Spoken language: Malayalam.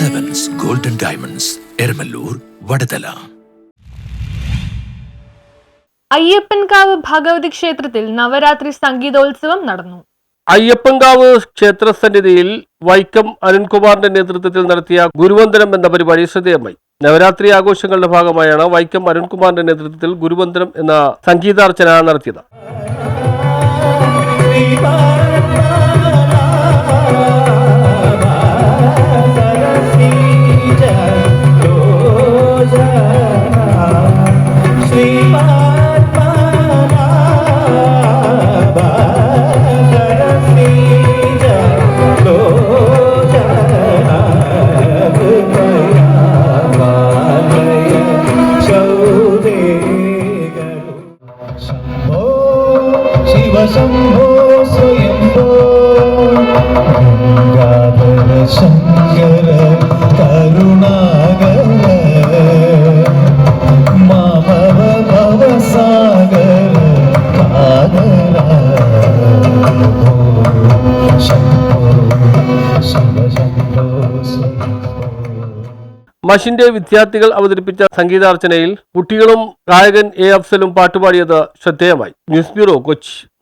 ഡയമണ്ട്സ് എരമല്ലൂർ വടതല അയ്യപ്പൻകാവ് ഭഗവതി ക്ഷേത്രത്തിൽ നവരാത്രി സംഗീതോത്സവം നടന്നു. അയ്യപ്പൻകാവ് ക്ഷേത്രസന്നിധിയിൽ വൈക്കം അരുൺകുമാറിന്റെ നേതൃത്വത്തിൽ നടത്തിയ ഗുരുവന്ദനം എന്ന പരിപാടി ശ്രദ്ധേയമായി. നവരാത്രി ആഘോഷങ്ങളുടെ ഭാഗമായാണ് വൈക്കം അരുൺകുമാറിന്റെ നേതൃത്വത്തിൽ ഗുരുവന്ദനം എന്ന സംഗീതാർച്ചന നടത്തിയത്. കരുണാകര. ശംഭോ മഷിന്റെ വിദ്യാർത്ഥികൾ അവതരിപ്പിച്ച സംഗീതാർച്ചനയിൽ കുട്ടികളും ഗായകൻ എ അഫ്സലും പാട്ടുപാടിയത് ശ്രദ്ധേയമായി. News bureau Kochi.